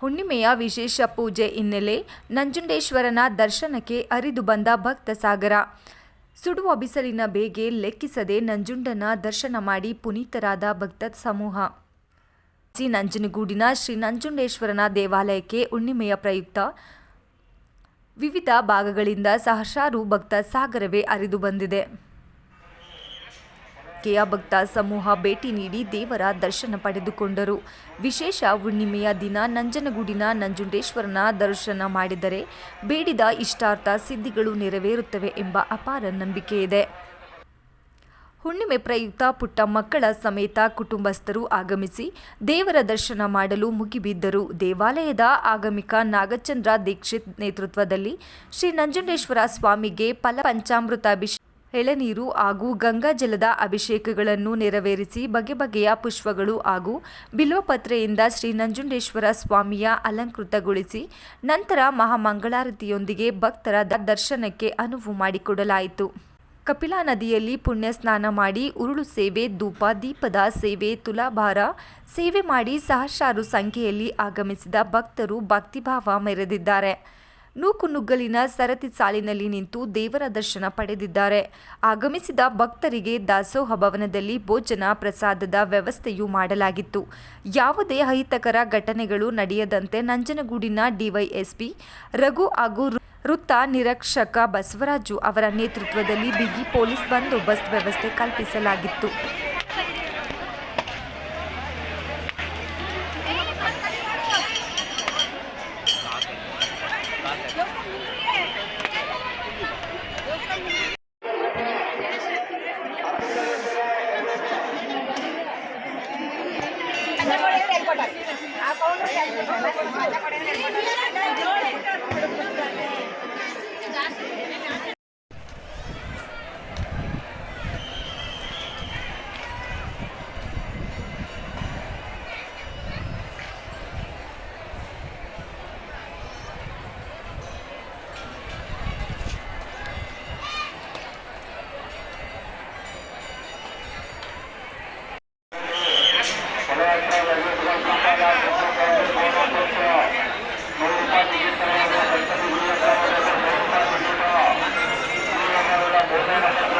ಹುಣ್ಣಿಮೆಯ ವಿಶೇಷ ಪೂಜೆ ಹಿನ್ನೆಲೆ ನಂಜುಂಡೇಶ್ವರನ ದರ್ಶನಕ್ಕೆ ಅರಿದು ಬಂದ ಭಕ್ತ ಸಾಗರ ಸುಡುವ ಬಿಸಿಲಿನ ಬೇಗೆ ಲೆಕ್ಕಿಸದೆ ನಂಜುಂಡನ ದರ್ಶನ ಮಾಡಿ ಪುನೀತರಾದ ಭಕ್ತ ಸಮೂಹ. ಶ್ರೀ ನಂಜನಗೂಡಿನ ಶ್ರೀ ನಂಜುಂಡೇಶ್ವರನ ದೇವಾಲಯಕ್ಕೆ ಹುಣ್ಣಿಮೆಯ ಪ್ರಯುಕ್ತ ವಿವಿಧ ಭಾಗಗಳಿಂದ ಸಹಸ್ರಾರು ಭಕ್ತ ಸಾಗರವೇ ಹರಿದು ಬಂದಿದೆ. ಕೆಯ ಭಕ್ತ ಸಮೂಹ ಭೇಟಿ ನೀಡಿ ದೇವರ ದರ್ಶನ ಪಡೆದುಕೊಂಡರು. ವಿಶೇಷ ಹುಣ್ಣಿಮೆಯ ದಿನ ನಂಜನಗೂಡಿನ ನಂಜುಂಡೇಶ್ವರನ ದರ್ಶನ ಮಾಡಿದರೆ ಬೇಡಿದ ಇಷ್ಟಾರ್ಥ ಸಿದ್ಧಿಗಳು ನೆರವೇರುತ್ತವೆ ಎಂಬ ಅಪಾರ ನಂಬಿಕೆ ಇದೆ. ಹುಣ್ಣಿಮೆ ಪ್ರಯುಕ್ತ ಪುಟ್ಟ ಮಕ್ಕಳ ಸಮೇತ ಕುಟುಂಬಸ್ಥರು ಆಗಮಿಸಿ ದೇವರ ದರ್ಶನ ಮಾಡಲು ಮುಗಿಬಿದ್ದರು. ದೇವಾಲಯದ ಆಗಮಿಕ ನಾಗಚಂದ್ರ ದೀಕ್ಷಿತ್ ನೇತೃತ್ವದಲ್ಲಿ ಶ್ರೀ ನಂಜುಂಡೇಶ್ವರ ಸ್ವಾಮಿಗೆ ಫಲ ಪಂಚಾಮೃತ ಅಭಿಷೇಕ ಎಳನೀರು ಹಾಗೂ ಗಂಗಾಜಲದ ಅಭಿಷೇಕಗಳನ್ನು ನೆರವೇರಿಸಿ ಬಗೆ ಬಗೆಯ ಪುಷ್ಪಗಳು ಹಾಗೂ ಬಿಲ್ವಪತ್ರೆಯಿಂದ ಶ್ರೀ ನಂಜುಂಡೇಶ್ವರ ಸ್ವಾಮಿಯ ಅಲಂಕೃತಗೊಳಿಸಿ ನಂತರ ಮಹಾಮಂಗಳಾರತಿಯೊಂದಿಗೆ ಭಕ್ತರ ದರ್ಶನಕ್ಕೆ ಅನುವು ಮಾಡಿಕೊಡಲಾಯಿತು. ಕಪಿಲಾ ನದಿಯಲ್ಲಿ ಪುಣ್ಯ ಸ್ನಾನ ಮಾಡಿ ಉರುಳು ಸೇವೆ, ಧೂಪ, ದೀಪದ ಸೇವೆ, ತುಲಾಭಾರ ಸೇವೆ ಮಾಡಿ ಸಹಸ್ರಾರು ಸಂಖ್ಯೆಯಲ್ಲಿ ಆಗಮಿಸಿದ ಭಕ್ತರು ಭಕ್ತಿಭಾವ ಮೆರೆದಿದ್ದಾರೆ. ನೂಕುನುಗ್ಗಲಿನ ಸರತಿ ಸಾಲಿನಲ್ಲಿ ನಿಂತು ದೇವರ ದರ್ಶನ ಪಡೆದಿದ್ದಾರೆ. ಆಗಮಿಸಿದ ಭಕ್ತರಿಗೆ ದಾಸೋಹ ಭವನದಲ್ಲಿ ಭೋಜನ ಪ್ರಸಾದದ ವ್ಯವಸ್ಥೆಯೂ ಮಾಡಲಾಗಿತ್ತು. ಯಾವುದೇ ಅಹಿತಕರ ಘಟನೆಗಳು ನಡೆಯದಂತೆ ನಂಜನಗೂಡಿನ ಡಿವೈಎಸ್ಪಿ ರಘು ಹಾಗೂ ವೃತ್ತ ನಿರೀಕ್ಷಕ ಬಸವರಾಜು ಅವರ ನೇತೃತ್ವದಲ್ಲಿ ಬಿಗಿ ಪೊಲೀಸ್ ಬಂದೋಬಸ್ತ್ ವ್ಯವಸ್ಥೆ ಕಲ್ಪಿಸಲಾಗಿತ್ತು. Gracias. Yeah.